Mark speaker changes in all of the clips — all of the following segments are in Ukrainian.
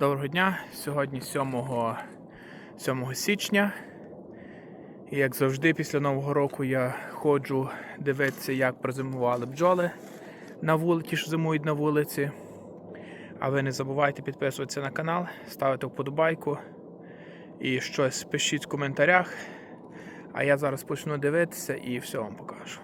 Speaker 1: Доброго дня! Сьогодні 7, 7 січня. І як завжди, після Нового року я ходжу дивитися, як прозимували бджоли на вулиці, що зимують на вулиці. А ви не забувайте підписуватися на канал, ставити вподобайку і щось пишіть в коментарях. А я зараз почну дивитися і все вам покажу.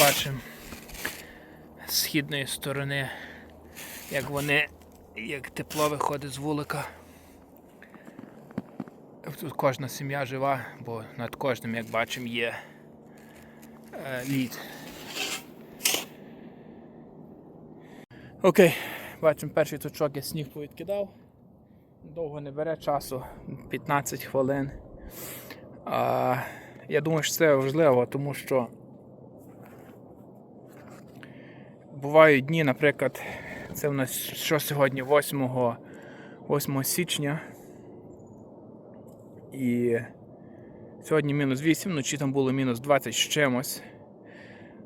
Speaker 1: Бачимо з східної сторони, як вони, як тепло виходить з вулика. Тут кожна сім'я жива, бо над кожним, як бачимо, є е, лід. Окей, бачимо, перший точок я сніг повідкидав. Довго не бере часу, 15 хвилин. А, я думаю, що це важливо, тому що бувають дні, наприклад, це в нас що сьогодні 8, 8 січня. І сьогодні мінус 8, вночі там було мінус 20 з чимось.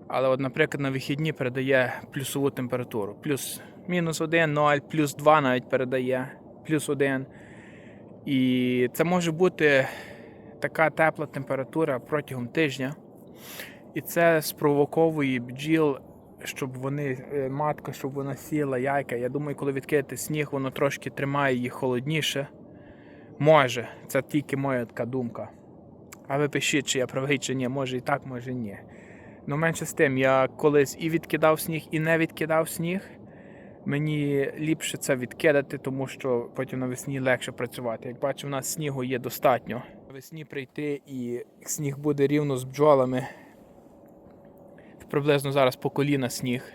Speaker 1: Але, от, наприклад, на вихідні передає плюсову температуру. Плюс мінус 1, 0, плюс 2 навіть передає, плюс 1. І це може бути така тепла температура протягом тижня. І це спровоковує бджіл, щоб вони, е, матка, щоб вона сіла, яйка. Я думаю, коли відкрити сніг, воно трошки тримає їх холодніше. Може, це тільки моя така думка. А ви пишіть, чи я правий, чи ні, може і так, може ні. Ну, менше з тим, я колись і відкидав сніг, і не відкидав сніг. Мені ліпше це відкидати, тому що потім навесні легше працювати. Як бачу, у нас снігу є достатньо. Навесні прийти і сніг буде рівно з бджолами. Приблизно зараз по коліна сніг.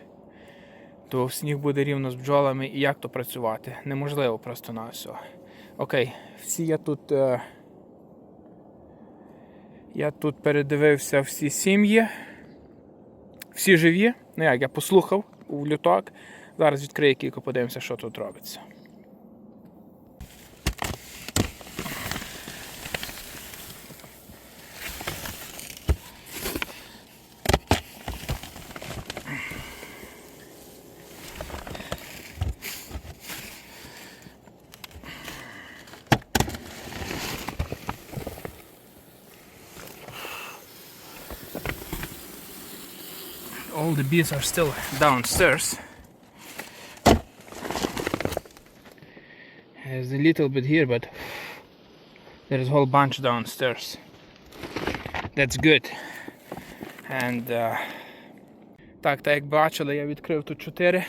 Speaker 1: То сніг буде рівно з бджолами і як то працювати? Неможливо просто на все. Окей, всі я тут. Е, я тут передивився всі сім'ї. Всі живі. Ну як, я послухав у люток. Зараз відкрию кілька, подивимося, що тут робиться. All the bees are still downstairs. There's a little bit here, but there's a whole bunch downstairs. That's good. And uh, так, так як бачили, я відкрив тут 4.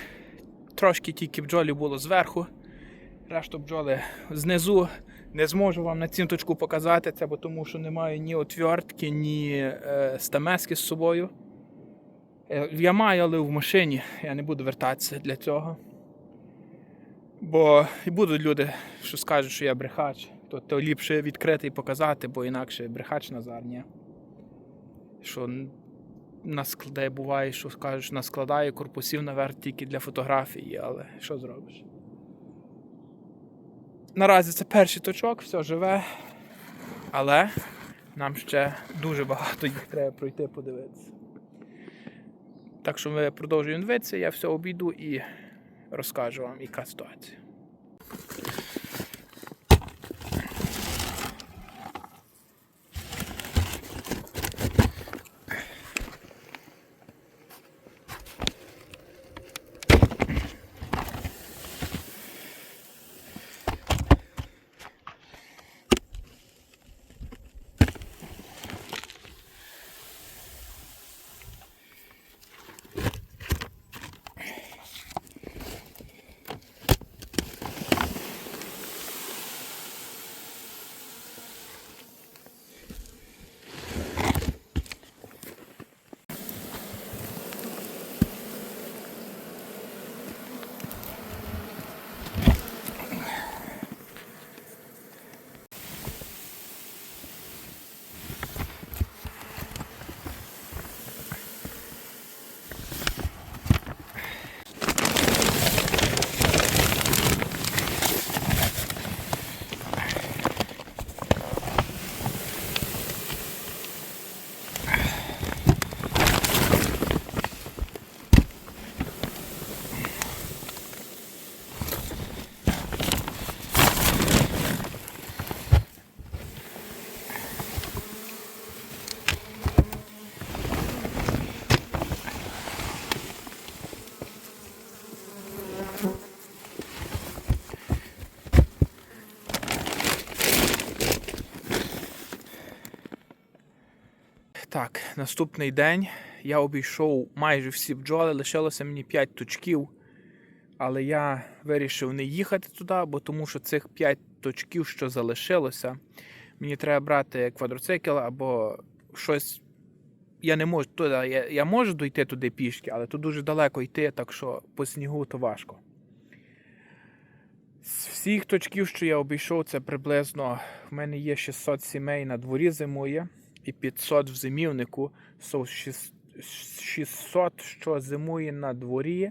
Speaker 1: Трошки тільки бджолі було зверху. Решту бджоли знизу. Не зможу вам на цінточку показати це, бо тому що немає ні отвертки, ні е, стамески з собою. Е, Я маю, але в машині. Я не буду вертатися для цього. Бо і будуть люди, що скажуть, що я брехач. То, то ліпше відкрити і показати, бо інакше брехач Назар, ні. Що н- наскладає, буває, що скажуть, що наскладає корпусів наверх тільки для фотографії, але що зробиш? Наразі це перший точок, все живе. Але нам ще дуже багато їх треба пройти, подивитися. Так що ми продовжуємо дивитися, я все обійду і розкажу вам, яка ситуація. Наступний день я обійшов майже всі бджоли, лишилося мені 5 точків. Але я вирішив не їхати туди, бо тому що цих 5 точків, що залишилося, мені треба брати квадроцикл або щось. Я не можу туди. Я, я можу дойти туди пішки, але тут дуже далеко йти, так що по снігу то важко. З всіх точків, що я обійшов, це приблизно в мене є 600 сімей на дворі зимує і 500 в зимівнику. So, 600, що зимує на дворі,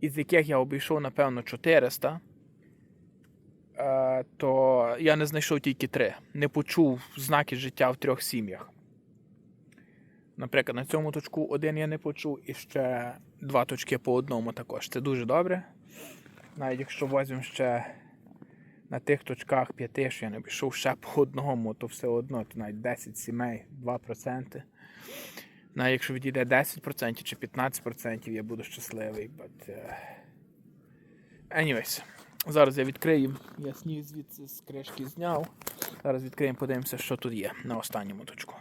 Speaker 1: із яких я обійшов, напевно, 400. Е, то я не знайшов тільки три. Не почув знаки життя в трьох сім'ях. Наприклад, на цьому точку один я не почув, і ще два точки по одному також. Це дуже добре. Навіть якщо возьмемо ще на тих точках п'яти, що я не пішов ще по одному, то все одно, то навіть 10 сімей, 2%. Навіть якщо відійде 10% чи 15%, я буду щасливий. But, uh... Anyways, зараз я відкрию. Я сніг звідси з кришки зняв. Зараз відкриємо, подивимося, що тут є на останньому точку.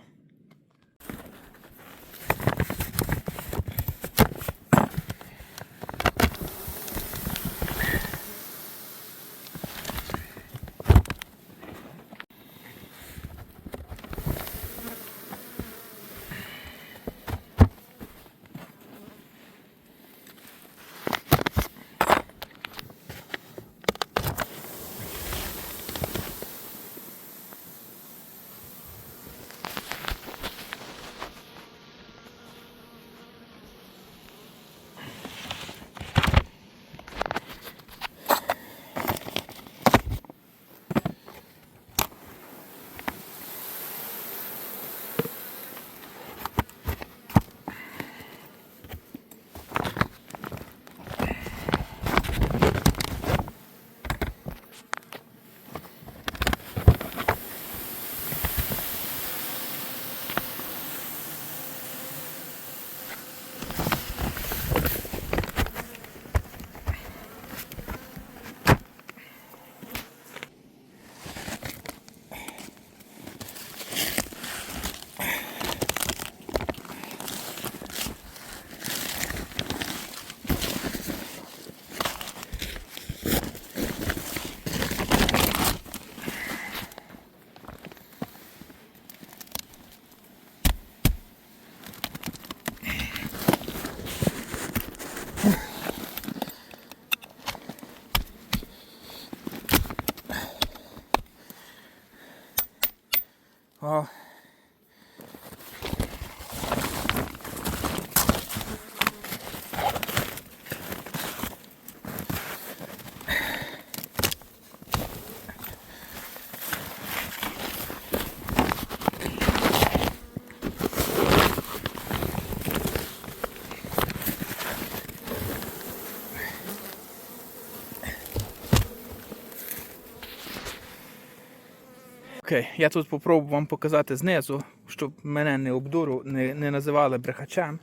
Speaker 1: Окей, я тут попробую вам показати знизу, щоб мене не обдуру, не, не називали брехачем.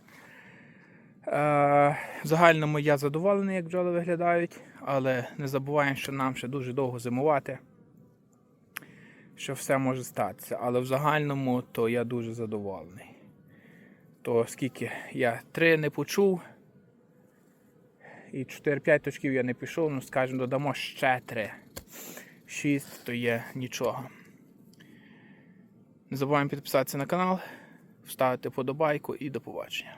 Speaker 1: Е, в загальному я задоволений, як бджоли виглядають, але не забуваємо, що нам ще дуже довго зимувати. Що все може статися. Але в загальному то я дуже задоволений. То скільки я три не почув. І 4-5 точків я не пішов, ну скажімо, додамо ще 3. 6 то є нічого. Не забуваємо підписатися на канал, вставити подобайку і до побачення.